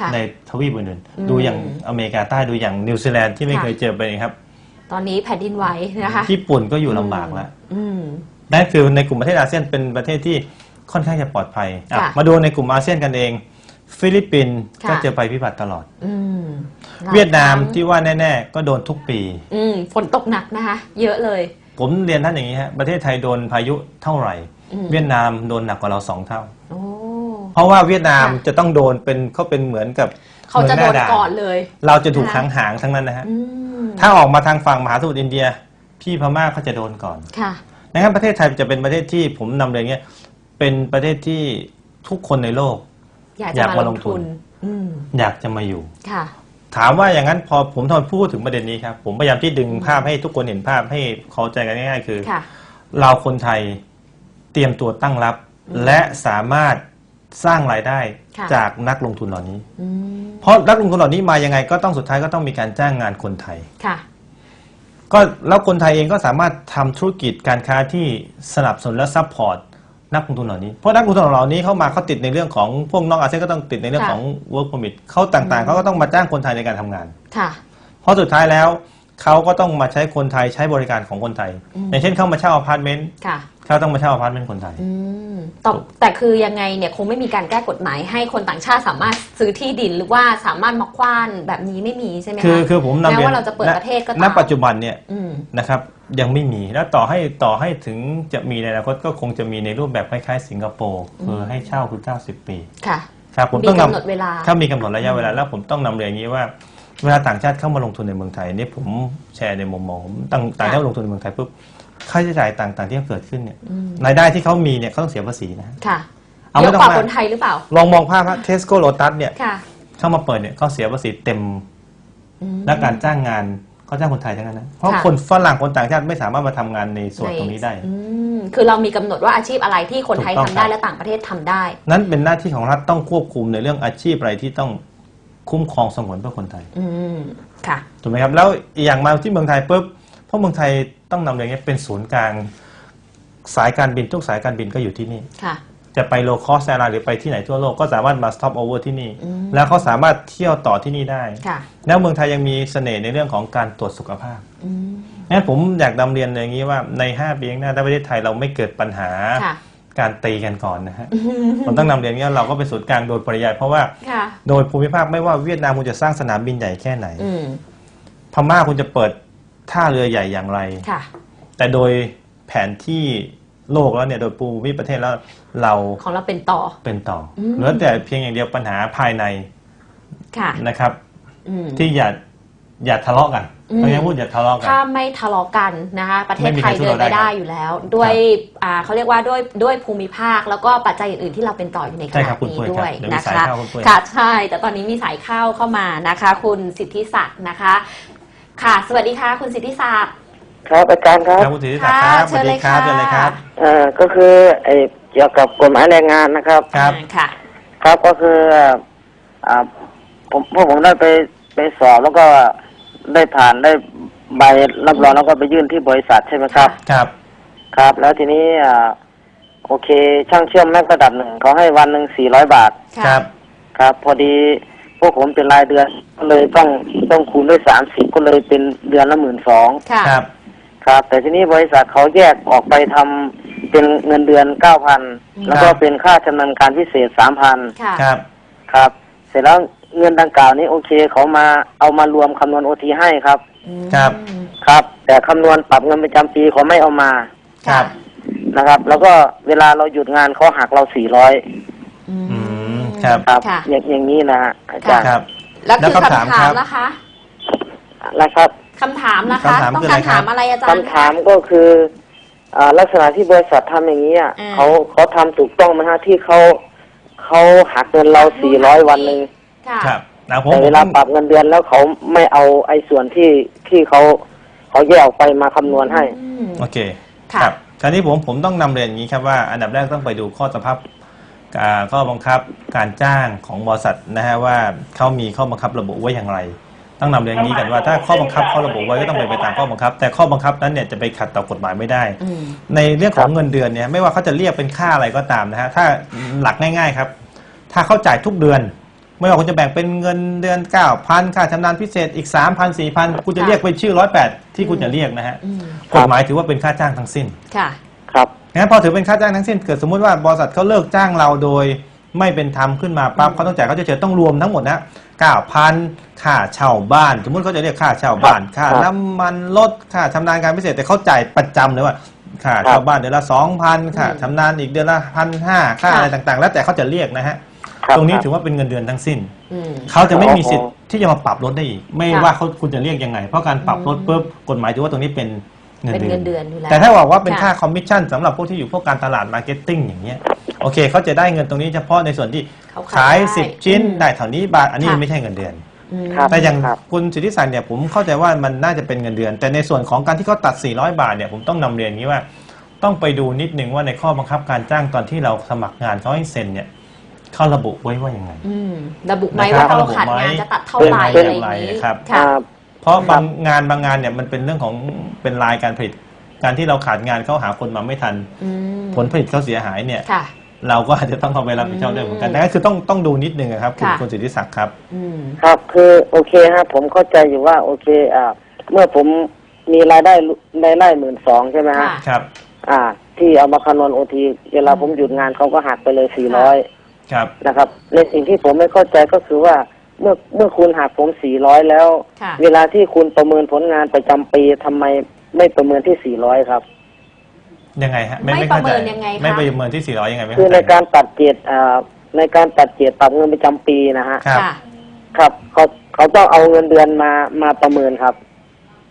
ค่ะในทวีปอื่นอืมๆดูอย่างอเมริกาใต้ดูอย่างนิวซีแลนด์ที่ไม่ค่ะเคยเจอไปนครับ ตอนนี้แผ่นดินไหวนะคะญี่ปุ่นก็อยู่ลำบากแล้วอืมนั่นคือในกลุ่มประเทศอาเซียนเป็นประเทศที่ค่อนข้างจะปลอดภัยอะค่ะมาดูในกลุ่มอาเซียนกันเอง ฟิลิปปินส์ค่ะก็เจอภัยพิบัติตลอดอืมหลเวียดนามครั้งที่ว่าแน่ ๆ ก็โดนทุกปีอืมฝนตกหนักนะคะ เยอะเลย ผมเรียนท่านอย่างนี้ฮะประเทศไทยโดนพายุเท่าไหร่อืมเวียดนามโดนหนักกว่าเราสองเท่าโอ้ เพราะว่าเวียดนามค่ะจะต้องโดนเป็นเขาเป็นเหมือนกับเขาจะโดนมืงหาาก่อนเลย เราจะถูกนะคะขังหางทั้งนั้นนะฮะอืมถ้าออกมาทางฝั่งมหาสมุทรอินเดีย พี่พม่าเขาจะโดนก่อนค่ะนะครับประเทศไทยจะเป็นประเทศที่ผมนำเรียนเงี้ยเป็นประเทศที่ทุกคนในโลก อยากอจะยากมามาลลงงทุทุนนอืมอยากจะมาอยู่ค่ะถามว่าอย่างนั้นพอผมทอนพูดถึงประเด็นนี้ครับผมพยายามที่ดึงภาพให้ทุกคนเห็นภาพให้เข้าใจกันง่ายๆ คือค่ะเราคนไทยเตรียมตัวตั้งรับ และสามารถ สร้างรายได้ค่ะ จากนักลงทุนเหล่านี้ อืมเพราะนักลงทุนเหล่านี้มายังไงก็ต้องสุดท้ายก็ต้องมีการจ้างงานคนไทย ค่ะ ก็แล้วคนไทยเองก็สามารถทำธุรกิจการค้าที่สนับสนุนและซัพพอร์ตนักลงทุนเหล่านี้เพราะนักลงทุนเหล่านี้เข้ามาเขาติดในเรื่องของพวกนอกอาเซียนก็ต้องติดในเรื่องค่ะ ของ work permit เขาต่างๆเขาก็ต้องมาจ้างคนไทยในการทำงาน ค่ะ เพราะสุดท้ายแล้วเขาก็ต้องมาใช้คนไทยใช้บริการของคนไทยอืมอย่างเช่นเข้ามาเช่าอพาร์ตเมนต์ค่ะ เขาต้องมาเช่าอพาร์ตเมนต์คนไทย อืม แต่แต่คือยังไงเนี่ยคงไม่มีการแก้กฎหมาย ให้คนต่างชาติสามารถซื้อที่ดินหรือว่าสามารถมาคว้านแบบนี้ไม่มีใช่ไหมคะคือคือผมนำแม้เรียนว่าเราจะเปิดประเทศก็ตามณปัจจุบันเนี่ยอืมนะครับยังไม่มีแล้วต่อให้ต่อให้ถึงจะมีในอนาคตก็คงจะมีในรูปแบบคล้ายๆ สิงคโปร์คือให้เช่าคือ 90 ปีค่ะครับผมมีต้องนำกำหนดเวลาถ้ามีกำหนดระยะเวลาแล้วผมต้องนำเรียนอย่างนี้ว่าเวลาต่างชาติเข้ามาลงทุนในเมืองไทยนี่ผมแชร์ในมุมมองผมต่างต่างชาติมาลงทุนในเมืองไทยปุ๊บ ค่าใช้จ่ายต่างๆที่เกิดขึ้นเนี่ยอืมรายได้ที่เขามีเนี่ยเขาต้องเสียภาษีนะฮะค่ะเอาเยไม่อะต้องกว่ามาคนไทยหรือเปล่า ลองมองภาพเทสโก้โ t ตัสเนี่ยค่ะเข้ามาเปิดเนี่ยเขาเสียภาษีเต็มอืมและการจ้างงานเขาจ้างคนไทยทั้งนั้นนะเพราะค่ะคนฝรั่งคนต่างชาติไม่สามารถมาทำงานในส่วนตรงนี้ได้อืมคือเรามีกำหนดว่าอาชีพอะไรที่คนไทยถูกต้ทำองได้ครับและต่างประเทศทำได้ นั้นเป็นหน้าที่ของรัฐต้องควบคุมในเรื่องอาชีพอะไรที่ต้องคุ้มครองสงวนเพื่อคนไทย อืมค่ะถูกไหมครับ แล้วอีกอย่างมาที่เมืองไทยปุ๊บเพราะเมืองไทย ต้องนำเรียนอย่างนี้เป็นศูนย์กลางสายการบินทุกสายการบินก็อยู่ที่นี่ ค่ะ จะไปโลคอสแอร์ไลน์หรือไปที่ไหนทั่วโลกก็สามารถมาสต็อปโอเวอร์ที่นี่ อืม แล้วเขาสามารถเที่ยวต่อที่นี่ได้ ค่ะแล้วเมืองไทยยังมีเสน่ห์ในเรื่องของการตรวจสุขภาพอืมงั้นผมอยากนำเรียนอย่างนี้ว่าใน 5 ปีข้างหน้าถ้าประเทศไทยเราไม่เกิดปัญหาค่ะการตีกันก่อนนะฮะผมต้องนำเรียนอย่างนี้ว่าเราก็เป็นศูนย์กลางโดยปริยายเพราะว่า ค่ะ โดยภูมิภาคไม่ว่าเวียดนามคุณจะสร้างสนามบินใหญ่แค่ไหน อืม พม่าคุณจะเปิด ท่าเรือใหญ่อย่างไร ค่ะ แต่โดยแผนที่โลกแล้วเนี่ยโดยภูมิประเทศแล้วเราของเราเป็นต่อ เป็นต่ออม เหลือแต่เพียงอย่างเดียวปัญหาภายในค่ะ นะครับ อืม ที่อย่าอย่าทะเลาะกันอืม เขายังพูดอย่าทะเลาะกัน ถ้าไม่ทะเลาะกันนะคะประเทศไม่มีไทใครยสู้เดินเราได้ไปได้อยู่แล้ว ด้วยอ่าเขาเรียกว่าด้วยด้วยภูมิภาคแล้วก็ปัจจัยอื่นๆที่เราเป็นต่ออยู่ในขใช่ณะครับคุณนี้ปุ้ยด้ครัวบยเดี๋ยวมีนะสายคะเข้าคุณปุ้ย ค่ะใช่ แต่ตอนนี้มีสายเข้าเข้ามานะคะ คุณสิทธิศักดิ์นะคะ ค่ะ สวัสดีค่ะ คุณสิทธิศักดิ์ ครับอาจารย์ครับ ครับคุณสิทธิศักดิ์ครับค่ะสวัสดีครับเชิเชิญญเลเลยยคค่ะรับเอ่อก็คือไอ้เกี่ยวกับกฎหมายแรงงานนะครับ ครับ อ่าค่ะ ครับก็คืออ่าผมพวกผมได้ไปไปสอบแล้วก็ได้ผ่านได้ใบรับรองแล้วก็ไปยื่นที่บริษัทใช่ไหมครับ ครับ ครับ แล้วทีนี้อ่าโอเค ช่างเชื่อมแม็กระดับหนึ่งเขาให้วันหนึ่งสี่ร้อยบาท ครับ ครับ พอดีพ วกผมเป็นรายเดือนก็เลยต้องต้องคูณด้วยสามสิบก็เลยเป็นเดือนละหมื่นสองค่ะ ครับ ครับ แต่ทีนี้บริษัทเขาแยกออกไปทำเป็นเงินเดือนเก้าพันแล้วก็เป็นค่าชำนาญการพิเศษสามพันค่ะ ครับ ครับ เสร็จแล้วเงินดังกล่าวนี้โอเคเขามาเอามารวมคำนวณโอทีให้ครับ ครับครับ แต่คำนวณปรับเงินประจำปีเขาไม่เอามาครับ นะครับ แล้วก็เวลาเราหยุดงานเขาหักเราสี่ร้อย อือืมม ครับ ครับ ค่ะ อย่างอย่างนี้นะฮะอาจารย์ครับ แล้วคือแล้วคำถามคำถาครัมบนะคะนะครับคำถามนะคะ คำถามต้องคือการอะไรครับ ถามอะไรอาจารย์ คำถามก็คืออ่าลักษณะที่บริษัททำอย่างนี้อะอ่า เขาเขาทำถูกต้องไหมฮะที่เขาเขาหักเงินเราสี่ร้อยวันหนึ่งค่ะ ครับแล้วผมแต่เวลาผมปรับเงินเดือนแล้วเขาไม่เอาไอ้ส่วนที่ที่เขาเขาแยกออกไปมาคำนวณให้ อืม โอเคค่ะ ครับคราวนี้ผมผมต้องนำเรียนอย่างนี้ครับว่าอันดับแรกต้องไปดูข้อสภาพอ่า ข้อบังคับการจ้างของบริษัทนะฮะว่าเขามีข้อบังคับระบุไว้อย่างไร ต้องนำเรียนอย่างนี้กันว่าถ้าข้อบังคับเขาระบุไว้ก็ต้องเป็นไปตามข้อบังคับ แต่ข้อบังคับนั้นเนี่ยจะไปขัดต่อกฎหมายไม่ได้ อืม ในเรื่องของเงินเดือนเนี่ยไม่ว่าเขาจะเรียกเป็นค่าอะไรก็ตามนะฮะถ้าหลักง่ายๆครับ ถ้าเขาจ่ายทุกเดือน ไม่ว่าคุณจะแบ่งเป็นเงินเดือน 9,000 ค่าชำนาญพิเศษอีก 3,000 4,000 คุณจะค่ะเรียกเป็นชื่อ 108 ที่คุณจะเรียกนะฮะอืม กฎหมายถือว่าเป็นค่าจ้างทั้งสิ้น ค่ะ ครับ งั้นพอถือเป็นค่าจ้างทั้งสิ้นเกิดสมมุติว่าบริษัทเขาเลิกจ้างเราโดยไม่เป็นธรรมขึ้นมาปั๊บอืมเขาต้องจ่ายเขาจะเฉยๆต้องรวมทั้งหมดนะ9,000ค่าเช่าบ้าน สมมุติเขาจะเรียกค่าเช่าบ้าน ค่าครับน้ำมันรถค่าชำนาญการพิเศษแต่เขาจ่ายประจำเลยว่าค่าเช่าบ้านเดือนละ2,000ค่าอืมชำนาญอีกเดือนละ1,500ค่าค่ะอะไรต่างๆ แล้วแต่เขาจะเรียกนะฮะครับตรงนี้คบถือว่าเป็นเงินเดือนทั้งสิ้นอืมเขาจะไม่มีสิทธิ์อ๋อที่จะมาปรับลดได้อีก ไม่ค่ะว่าเขาคุณจะเรียกยังไง เพราะการปรับลดอืมปุ๊บกฎหมายถือว่าตรงนี้เป็น เงินเป็นเดือนเงินเดือนอยู่แล้วแต่ถ้าบอกว่าเป็นค่ะค่าคอมมิชชั่นสำหรับพวกที่อยู่พวกการตลาดมาร์เก็ตติ้งอย่างเงี้ยโอเคเขาจะได้เงินตรงนี้เฉพาะในส่วนที่เขาขายได้10 ชิ้น อืมได้เท่านี้บาทอันนี้ค่ะ ไม่ใช่เงินเดือน อืม ครับ แต่อย่างครับ คุณสิทธิศักดิ์เนี่ยผมเข้าใจว่ามันน่าจะเป็นเงินเดือน แต่ในส่วนของการที่เขาตัด 400 บาทเนี่ยผมต้องนำเรียนอย่างนี้ว่า ต้องไปดูนิดนึงว่าในข้อบังคับการจ้างตอนที่เราสมัครงานเขาให้เซ็นเนี่ยเขาระบุไว้ว่ายังไง อืมระบุไหมนะครับว่าเราระบุขาดไหมงานจะตัดเท่าไหร่เป็นอะไรอย่างนี้เป็นครับค่ะ อ่า เพราะบางงานบางงานเนี่ยมันเป็นเรื่องของเป็นลายการผลิต การที่เราขาดงานเขาหาคนมาไม่ทัน อืมผลผลิตเขาเสียหายเนี่ย ค่ะ เราก็อาจจะต้องเข้าไปรับผิดชอบด้วยเหมือนกันอืมนั่นก็คือต้องต้องดูนิดนึงอะครับคุณค่ะ คุณสิทธิศักดิ์ครับ อืม ครับคือโอเคฮะผมเข้าใจอยู่ว่าโอเคอ่าเมื่อผมมีรายได้รายได้หมื่นสองใช่ไหมฮะ ค่ะ ครับอ่า ที่เอามาคำนวณโอทีเวลาผมหยุดงานเขาก็หักไปเลยสี่ร้อยครับ นะครับ ในสิ่งที่ผมไม่เข้าใจก็คือว่า เมื่อเมื่อคุณหักผมสี่ร้อยแล้ว ค่ะ เวลาที่คุณประเมินผลงานประจำปีทำไมไม่ประเมินที่สี่ร้อยครับ ยังไงฮะไม่ข้าใจประเมินยังไงคะ ไม่ประเมินที่ 400 ยังไงไม่คือเข้าใจในการตัดเจ็ดอ่าในการตัดเจ็ดปรับเงินประจำปีนะฮะ ครับ ค่ะ ครับเขาเขาต้องเอาเงินเดือนมามาประเมินครับ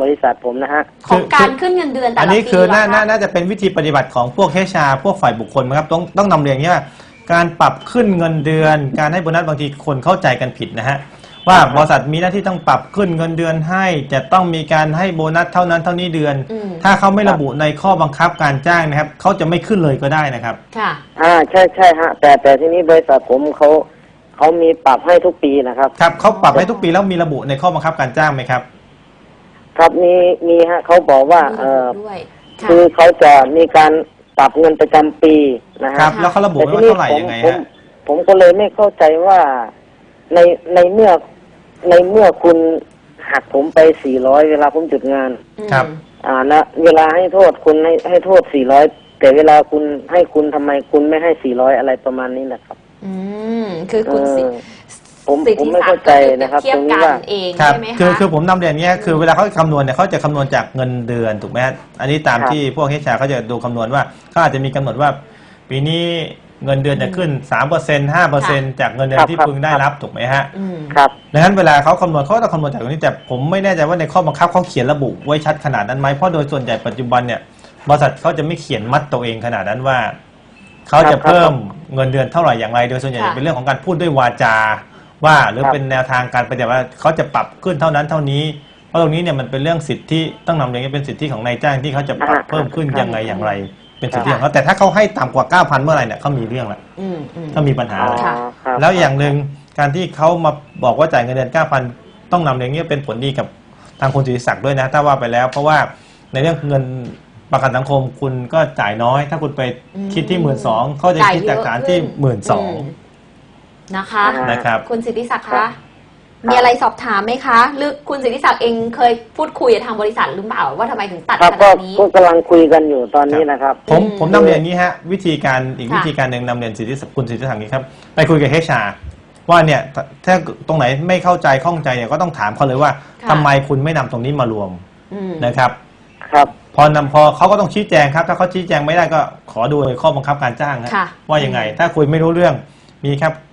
บริษัทผมนะฮะ ของการขึ้นเงินเดือนแต่อันละนี้ปีคือน่าเหรน่าคะ น่าจะเป็นวิธีปฏิบัติของพวกเฮชาพวกฝ่ายบุคคลนะครับต้องต้องนำเรียนอย่างนี้ว่า การปรับขึ้นเงินเดือน การให้โบนัสบางทีคนเข้าใจกันผิดนะฮะว่าครับบริษัทมีหน้าที่ต้องปรับขึ้นเงินเดือนให้ จะต้องมีการให้โบนัสเท่านั้นเท่านี้เดือน อืม ถ้าเขาไม่ระบุในข้อบังคับการจ้างนะครับเขาจะไม่ขึ้นเลยก็ได้นะครับ ค่ะ อ่าใช่ใช่ฮะ แต่แต่ที่นี้บริษัทผมเขาเขามีปรับให้ทุกปีนะครับ ครับเขาปรับให้ทุกปีแล้วมีระบุในข้อบังคับการจ้างไหมครับ ครับมีมีฮะเขาบอกว่า เออด้วยค่ะคือเขาจะมีการ ปรับเงินประจำปีนะฮะครับ แล้วเขาระบุแต่ไว้ที่ว่านี้เท่าไหร่ผมยังไงผมฮะผมก็เลยไม่เข้าใจว่าในในเมื่อในเมื่อคุณหักผมไปสี่ร้อยเวลาผมหยุดงาน ครับ อ่านะเวลาให้โทษคุณให้ให้โทษสี่ร้อยแต่เวลาคุณให้คุณทำไมคุณไม่ให้สี่ร้อยอะไรประมาณนี้นะครับ อืม คือคุณสิเออ ผมสิทผมธิไม่ศักเข้าดิ์ใจก็คือนะครับเทียตบรงนี้กันว่า เองครับใช่ไหมคะ คือคือผมนำเรียนอย่างเงี้ยคือเวลาเขาคำนวณเนี่ยเขาจะคำนวณจากเงินเดือนถูกไหมฮะอันนี้ตามครับ ที่พวกเฮชาเขาจะดูคำนวณว่าเขาอาจจะมีกำหนดว่า ปีนี้เงินเดือนจะขึ้น3% 5%จากเงินเดือนที่พึงได้รับถูกไหมฮะอืม ครับ ดังนั้นเวลาเขาคำนวณเขาก็ต้องคำนวณจากตรงนี้แต่ผมไม่แน่ใจว่าในข้อบังคับเขาเขียนระบุไว้ชัดขนาดนั้นไหมเพราะโดยส่วนใหญ่ปัจจุบันเนี่ยบริษัทเขาจะไม่เขียนมัดตัวเองขนาดนั้นว่าเขาจะเพิ่มเงินเดือนเท่าไหร่อย่างไร โดยส่วนใหญ่ค่ะจะเป็นเรื่องของการพูดด้วยวาจา ว่าหรือครับเป็นแนวทางการปฏิบัติว่าเขาจะปรับขึ้นเท่านั้นเท่านี้ เพราะตรงนี้เนี่ยมันเป็นเรื่องสิทธิต้องนำเรียนว่าเป็นสิทธิของนายจ้างที่เขาจะปรับเพิ่มขึ้นยังไงอย่างไร เป็นสิทธิของเขาแต่ถ้าเขาให้ต่ำกว่า 9,000 เมื่อไหร่เนี่ยเขามีเรื่องละอืมอืม เขามีปัญหาอ๋อละค่ะครับแล้วอย่างหนึ่งการที่เขามาบอกว่าจ่ายเงินเดือน9,000 ต้องนำเรื่องนี้เป็นผลดีกับทางคุณจิติศักดิ์ด้วยนะ ถ้าว่าไปแล้ว เพราะว่าในเรื่องเงินประกันสังคมคุณก็จ่ายน้อย ถ้าคุณไปคิดที่หมื่นสองเขาจะคิดจากการที่หมื่นสองม นะคะอ่านะครับ คุณสิทธิศักดิ์ครัคะบมีอะไรสอบถามไหมคะ หรือคุณสิทธิศักดิ์เองเคยพูดคุยกับทางบริษัทหรือเปล่าว่าทำไมถึงตัดครับขก็นาดนี้ ก็กำลังคุยกันอยู่ตอนนี้นะครับ ผมอืมผมนำเรียนอย่างนี้ฮะวิธีการอีกค่ะ วิธีการหนึ่งนำเรียนสิทธิศักดิ์คุณสิทธิศักดิ์นี้ครับไปคุยกับเฮชาว่าเนี่ยถ้าตรงไหนไม่เข้าใจข้องใจเนี่ยก็ต้องถามเขาเลยว่าค่ะทำไมคุณไม่นำตรงนี้มารวมอืม นะครับ ครับ พอนำพอเขาก็ต้องชี้แจงครับ ถ้าเขาชี้แจงไม่ได้ก็ขอดูในข้อบังคับการจ้างนะค่ะ ว่ายังไง ถ้าคุยไม่รู้เรื่องมีครับเอ่อ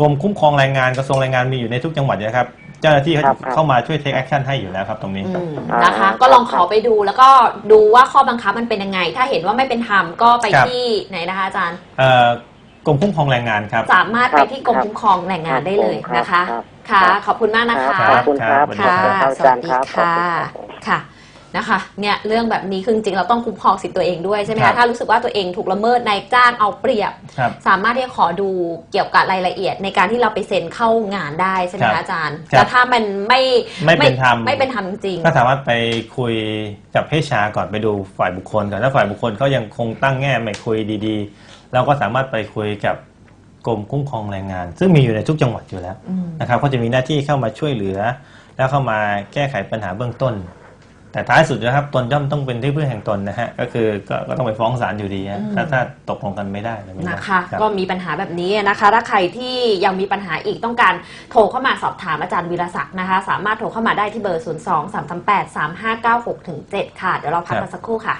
กรมคุ้มครองแรงงานกระทรวงแรงงานมีอยู่ในทุกจังหวัดอยู่นะครับ เจ้าหน้าที่เขาครับครับ เข้ามาช่วยเทคแอคชั่นให้อยู่แล้วครับตรงนี้อืมอ่านนะคะก็ลองขอไปดูแล้วก็ดูว่าข้อบังคับมันเป็นยังไง ถ้าเห็นว่าไม่เป็นธรรมก็ไปครับ ที่ไหนนะคะอาจารย์ เอ่อกรมคุ้มครองแรงงานครับ สามารถไปที่กรมคุ้มครองแรงงานได้เลยนะคะ ครับค่ะครับขอบคุณมากนะคะขอบคุณครับครับค่ะขอบสคุณวัสครัดีบค่ะ ขอบคุณครับค่ะ นะคะเนี่ยเรื่องแบบนี้คือจริงๆเราต้องคุ้มครองสิทธิ์ตัวเองด้วยใช่ไหมครัคะบถ้ารู้สึกว่าตัวเองถูกละเมิดนายจ้างเอาเปรียบ ครับ สามารถที่จะขอดูเกี่ยวกับรายละเอียด ในการที่เราไปเซ็นเข้างานได้ใช่ไหมครัคะบอาจารย์ครับแต่ถ้ามันไม่ไม่เป็นธรรม ไม่เป็นธรรมจริง ก็สามารถไปคุยกับเฮชาก่อนไปดูฝ่ายบุคคลก่อนถ้าฝ่ายบุคคลเขายังคงตั้งแง่ไม่คุยดีๆ เราก็สามารถไปคุยกับกรมคุ้มครองแรงงาน ซึ่งมีอยู่ในทุกจังหวัดอยู่แล้วอืมนะครับก็จะมีหน้าที่เข้ามาช่วยเหลือ แล้วเข้ามาแก้ไขปัญหาเบื้องต้น แต่ท้ายสุดนะครับตนย่อมต้องเป็นที่พึ่งแห่งตนนะฮะก็คือก็ก็ต้องไปฟ้องศาลอยู่ดีฮะอืมถ้าถ้าตกลงกันไม่ได้ไม่ได้นะคะ รับ ก็มีปัญหาแบบนี้นะคะถ้าใครที่ยังมีปัญหาอีกต้องการโทรเข้ามาสอบถามอาจารย์วีรศักดิ์นะคะ สามารถโทรเข้ามาได้ที่เบอร์ 0 2 3 3 8 3 5 9 6ถึง7ค่ะ เดี๋ยวเราพักกันสักครู่ค่ะ